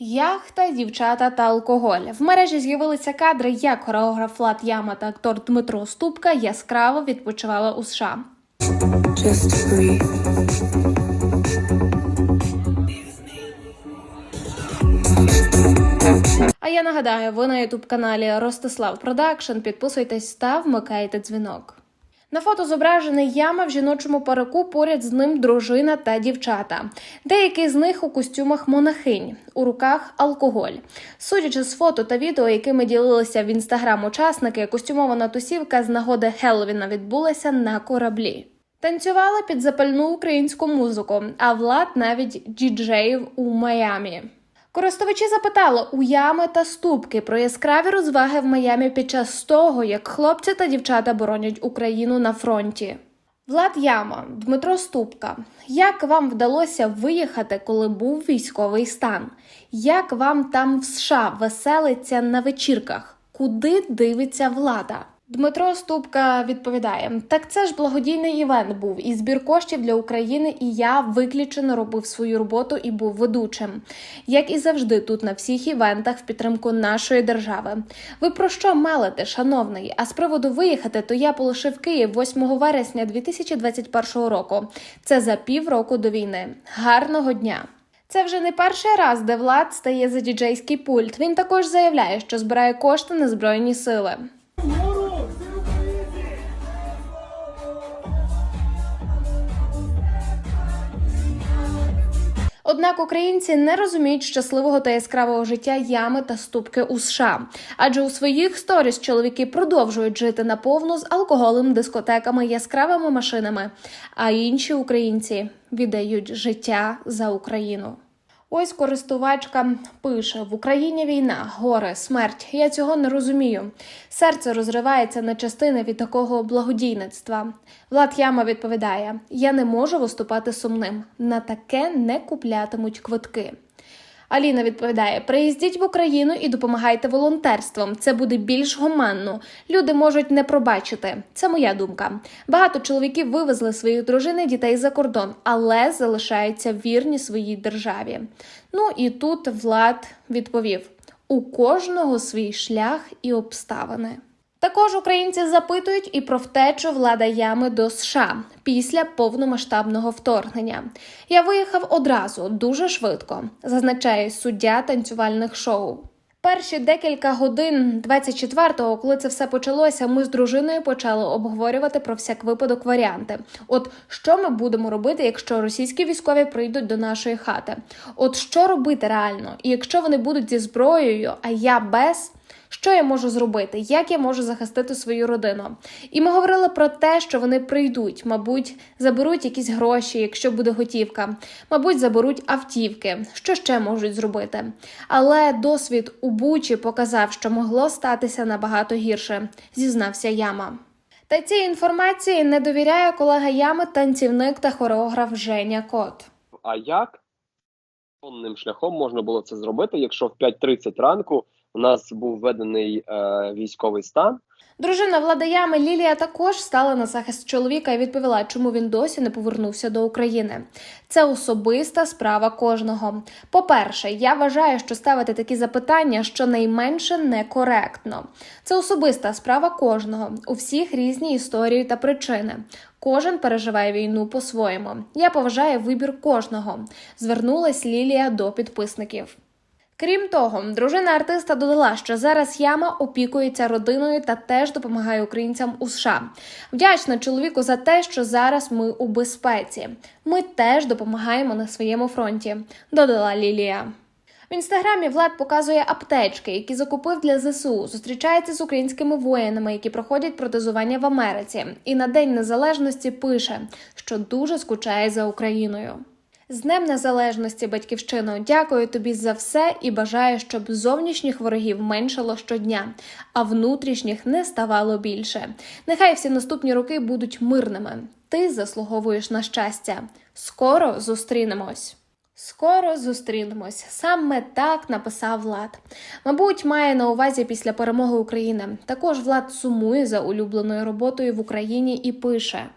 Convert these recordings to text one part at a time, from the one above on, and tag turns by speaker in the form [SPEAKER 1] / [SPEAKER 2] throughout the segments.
[SPEAKER 1] Яхта, дівчата та алкоголь. В мережі з'явилися кадри, як хореограф Влад Яма та актор Дмитро Ступка яскраво відпочивали у США. А я нагадаю, ви на ютуб каналі Ростислав Продакшн. Підписуйтесь та вмикайте дзвінок. На фото зображений яма в жіночому парику, поряд з ним дружина та дівчата. Деякі з них у костюмах монахинь, у руках алкоголь. Судячи з фото та відео, якими ділилися в інстаграм учасники, костюмована тусівка з нагоди Хеллоуіна відбулася на кораблі. Танцювали під запальну українську музику, а влад навіть діджеїв у Майамі. Користувачі запитали у ями та ступки про яскраві розваги в Майамі під час того, як хлопці та дівчата боронять Україну на фронті. Влад Яма, Дмитро Ступка. Як вам вдалося виїхати, коли був військовий стан? Як вам там в США веселиться на вечірках? Куди дивиться влада? Дмитро Ступка відповідає: так це ж благодійний івент був і збір коштів для України, і я виключено робив свою роботу і був ведучим. Як і завжди, тут на всіх івентах в підтримку нашої держави. Ви про що мелите, шановний? А з приводу виїхати, то я полишив Київ 8 вересня 2021 року. Це за півроку до війни. Гарного дня! Це вже не перший раз, де влад стає за діджейський пульт. Він також заявляє, що збирає кошти на збройні сили. Однак українці не розуміють щасливого та яскравого життя ями та ступки у США, адже у своїх сторіс чоловіки продовжують жити наповну з алкоголем, дискотеками, яскравими машинами, а інші українці віддають життя за Україну. Ось користувачка пише: в Україні війна, горе, смерть. Я цього не розумію. Серце розривається на частини від такого благодійництва. Влад Яма відповідає: Я не можу виступати сумним. На таке не куплятимуть квитки. Аліна відповідає: приїздіть в Україну і допомагайте волонтерством. Це буде більш гуманно. Люди можуть не пробачити. Це моя думка. Багато чоловіків вивезли своїх дружин і дітей за кордон, але залишаються вірні своїй державі. Ну і тут Влад відповів: у кожного свій шлях і обставини. Також українці запитують і про втечу влада ями до США після повномасштабного вторгнення. Я виїхав одразу дуже швидко, зазначає суддя танцювальних шоу. Перші декілька годин 24-го, коли це все почалося, ми з дружиною почали обговорювати про всяк випадок варіанти. От що ми будемо робити, якщо російські військові прийдуть до нашої хати? От що робити реально? І якщо вони будуть зі зброєю, а я без. Що я можу зробити? Як я можу захистити свою родину? І ми говорили про те, що вони прийдуть, мабуть, заберуть якісь гроші, якщо буде готівка, мабуть, заберуть автівки. Що ще можуть зробити? Але досвід у Бучі показав, що могло статися набагато гірше, зізнався Яма. Та цій інформації не довіряє колега Ями, танцівник та хореограф Женя Кот.
[SPEAKER 2] А як шляхом можна було це зробити, якщо в 5.30 ранку у нас був введений е, військовий стан?
[SPEAKER 1] Дружина Владаями Лілія також стала на захист чоловіка і відповіла, чому він досі не повернувся до України. Це особиста справа кожного. По-перше, я вважаю, що ставити такі запитання щонайменше некоректно. Це особиста справа кожного. У всіх різні історії та причини. Кожен переживає війну по-своєму. Я поважаю вибір кожного. Звернулась Лілія до підписників. Крім того, дружина артиста додала, що зараз яма опікується родиною та теж допомагає українцям у США. Вдячна чоловіку за те, що зараз ми у безпеці. Ми теж допомагаємо на своєму фронті, додала Лілія. В інстаграмі Влад показує аптечки, які закупив для ЗСУ. Зустрічається з українськими воїнами, які проходять протезування в Америці. І на День Незалежності пише, що дуже скучає за Україною. З Днем Незалежності, батьківщино, дякую тобі за все і бажаю, щоб зовнішніх ворогів меншало щодня, а внутрішніх не ставало більше. Нехай всі наступні роки будуть мирними. Ти заслуговуєш на щастя. Скоро зустрінемось. Скоро зустрінемось. Саме так написав Влад. Мабуть, має на увазі після перемоги України. Також Влад сумує за улюбленою роботою в Україні і пише.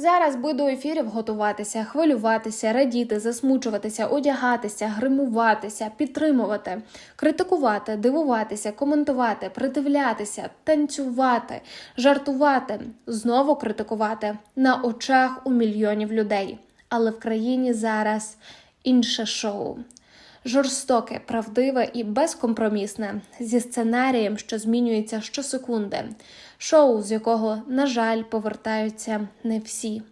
[SPEAKER 1] Зараз би до ефірів готуватися, хвилюватися, радіти, засмучуватися, одягатися, гримуватися, підтримувати, критикувати, дивуватися, коментувати, придивлятися, танцювати, жартувати, знову критикувати на очах у мільйонів людей. Але в країні зараз інше шоу. Жорстоке, правдиве і безкомпромісне, зі сценарієм, що змінюється щосекунди. Шоу, з якого, на жаль, повертаються не всі.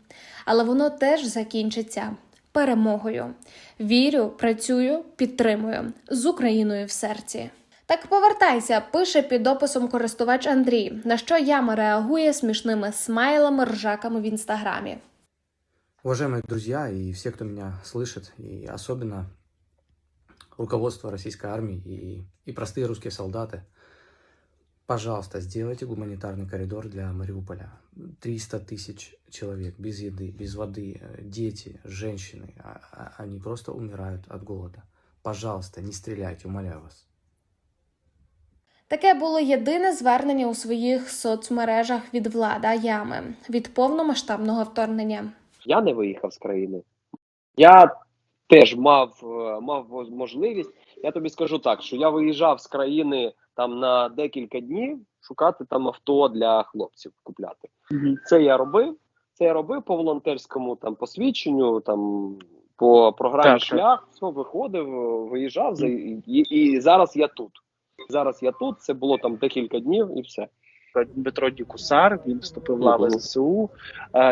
[SPEAKER 1] Але воно теж закінчиться перемогою. Вірю, працюю, підтримую з Україною в серці. Так повертайся, пише під описом користувач Андрій, на що яма реагує смішними смайлами, ржаками в інстаграмі.
[SPEAKER 3] Уважаемые друзья и все, кто меня слышит, и особенно руководство российской армии и, и простые русские солдаты, пожалуйста, сделайте гуманитарный коридор для Мариуполя. 300 тысяч человек без еды, без воды, э, дети, женщины, а- а- они просто умирают от голода. Пожалуйста, не стреляйте, умоляю вас.
[SPEAKER 1] Таке було єдине звернення у своїх соцмережах від влада ями від повномасштабного вторгнення.
[SPEAKER 2] Я не виїхав з країни. Я теж мав, е, мав можливість. Я тобі скажу так, що я виїжджав з країни там на декілька днів шукати там авто для хлопців купляти. Це я робив. Це я робив по волонтерському там посвідченню, там по програмі
[SPEAKER 4] Так, так.
[SPEAKER 2] шлях, все виходив, виїжджав за і, і зараз я тут. Зараз я тут. Це було там декілька днів і все.
[SPEAKER 4] Дмитро Дікусар, він вступив в лави ЗСУ.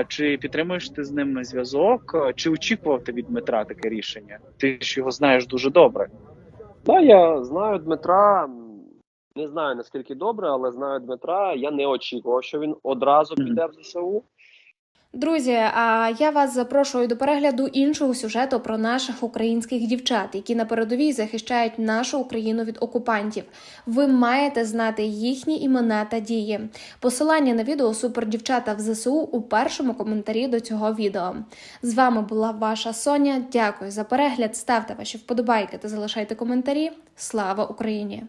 [SPEAKER 4] Чи підтримуєш ти з ним зв'язок? Чи очікував ти від Дмитра таке рішення? Ти ж його знаєш дуже добре.
[SPEAKER 2] Да, я знаю Дмитра. Не знаю наскільки добре, але знаю Дмитра. Я не очікував, що він одразу піде в ЗСУ.
[SPEAKER 1] Друзі, а я вас запрошую до перегляду іншого сюжету про наших українських дівчат, які на передовій захищають нашу Україну від окупантів. Ви маєте знати їхні імена та дії. Посилання на відео Супердівчата в ЗСУ у першому коментарі до цього відео. З вами була ваша Соня. Дякую за перегляд. Ставте ваші вподобайки та залишайте коментарі. Слава Україні!